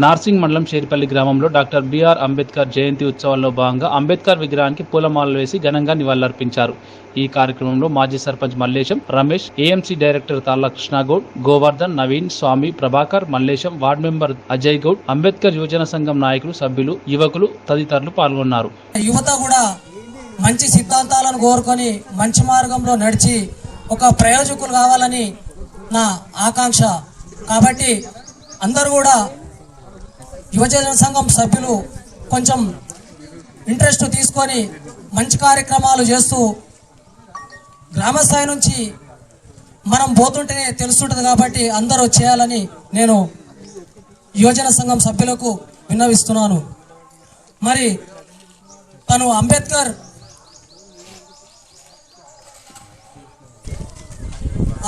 నార్సింగ్ మండలం షేరిపల్లి గ్రామంలో doctor BR Ambedkar జయంతి ఉత్సవాల్లో భాగంగా అంబేద్కర్ విగ్రహానికి పూలమాలలు వేసి ఘనంగా నివాళులర్పించారు. ఈ కార్యక్రమంలో మాజీ sarpanch Mallesham Ramesh AMC director Talla Krishnagoud Govardhan Naveen Swamy Prabhakar Mallesham ward member Ajay Goud Ambedkar యువజన సంఘం నాయకులు సభ్యులు యువకులు తదితరులు పాల్గొన్నారు. యువత కూడా మంచి సిద్ధాంతాలను కోరుకొని మంచి మార్గంలో నడిచి ఒక ప్రయోజకులు కావాలని నా ఆకాంక్ష. కాబట్టి అందరూ కూడా యువజన సంఘం సభ్యులు కొంచెం ఇంట్రెస్ట్ తీసుకొని మంచి కార్యక్రమాలు చేస్తూ గ్రామస్థాయి నుంచి మనం పోతుంటేనే తెలుస్తుంటుంది కాబట్టి అందరూ చేయాలని నేను యువజన సంఘం సభ్యులకు విన్నవిస్తున్నాను. మరి తను అంబేద్కర్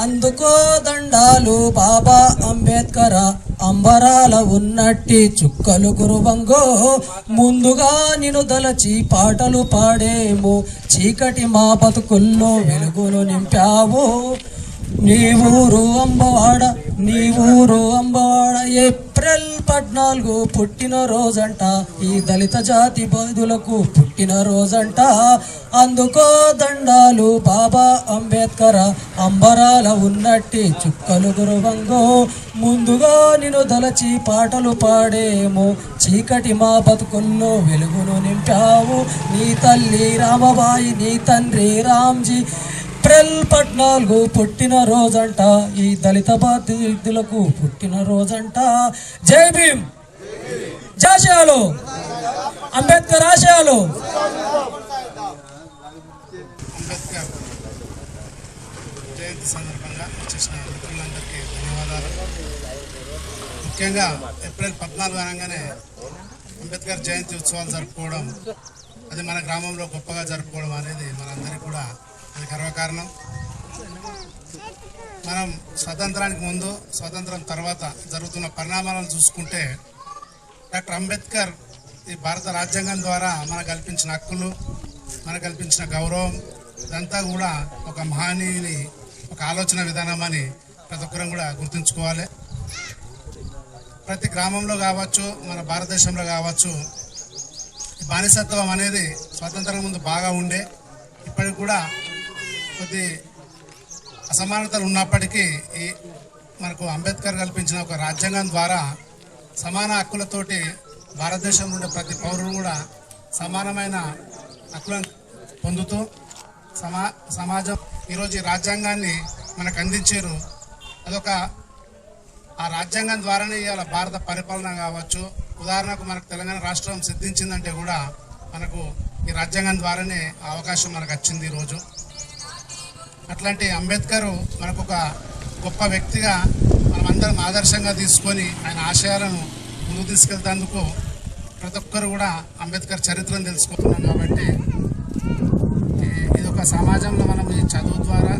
అందుకో దండాలు బాబా అంబేద్కర్ అంబరాల ఉన్నట్టి చుక్కలు గురువంగో ముందుగా నిను దలచి పాటలు పాడేము. చీకటి మా బతుకుల్లో వెలుగును నింపావు. నీ ఊరు అంబవాడ నీ ఊరు అంబవాడ ఏప్రిల్ పద్నాలుగు పుట్టిన రోజంట ఈ దళిత జాతి బాధులకు పుట్టిన రోజంట. అందుకో దండాలు బాబా అంబేద్కర్ అంబరాల ఉన్నట్టి చుక్కలు గురువంగో ముందుగా నిన్ను దలచి పాటలు పాడేమో చీకటి మా బతుకుల్లో వెలుగును నింపావు. నీ తల్లి రామబాయి నీ తండ్రి రామ్జీ ఏప్రిల్ పద్నాలుగు పుట్టిన రోజంట ఈ దళిత బాధితులకు పుట్టిన రోజంట. జై భీమ్! జాషయాలు అంబేద్కర్ ఆశయాలు. అంబేద్కర్ జయంతి సందర్భంగా వచ్చేసిన మిత్రులందరికీ ధన్యవాదాలు. ముఖ్యంగా ఏప్రిల్ పద్నాలుగు అనగానే అంబేద్కర్ జయంతి ఉత్సవాలు జరుపుకోవడం అది మన గ్రామంలో గొప్పగా జరుపుకోవడం అనేది మనందరికీ కూడా అది గర్వకారణం మనం స్వతంత్రానికి ముందు స్వతంత్రం తర్వాత జరుగుతున్న పరిణామాలను చూసుకుంటే డాక్టర్ అంబేద్కర్ ఈ భారత రాజ్యాంగం ద్వారా మనకు కల్పించిన హక్కులు మనకు కల్పించిన గౌరవం ఇదంతా కూడా ఒక మహానీయుని ఒక ఆలోచన విధానం అని ప్రతి ఒక్కరం కూడా గుర్తుంచుకోవాలి. ప్రతి గ్రామంలో కావచ్చు మన భారతదేశంలో కావచ్చు బానిసత్వం అనేది స్వాతంత్రం ముందు బాగా ఉండే ఇప్పటికి కూడా కొద్ది అసమానతలు ఉన్నప్పటికీ ఈ మనకు అంబేద్కర్ కల్పించిన ఒక రాజ్యాంగం ద్వారా సమాన హక్కులతోటి భారతదేశంలో ఉండే ప్రతి పౌరుడు కూడా సమానమైన హక్కులను పొందుతూ సమా సమాజం ఈరోజు ఈ రాజ్యాంగాన్ని మనకు అందించారు. అదొక ఆ రాజ్యాంగం ద్వారానే ఇవాళ భారత పరిపాలన కావచ్చు ఉదాహరణకు మనకు తెలంగాణ రాష్ట్రం సిద్ధించిందంటే కూడా మనకు ఈ రాజ్యాంగం ద్వారానే ఆ అవకాశం మనకు వచ్చింది ఈరోజు. అట్లాంటి అంబేద్కర్ మనకు ఒక గొప్ప వ్యక్తిగా మనమందరం ఆదర్శంగా తీసుకొని ఆయన ఆశయాలను ముందుకు తీసుకెళ్తేందుకు ప్రతి ఒక్కరు కూడా అంబేద్కర్ చరిత్రను తెలుసుకుంటున్నాం కాబట్టి ఇది ఒక సమాజంలో మనం ఈ చదువు ద్వారా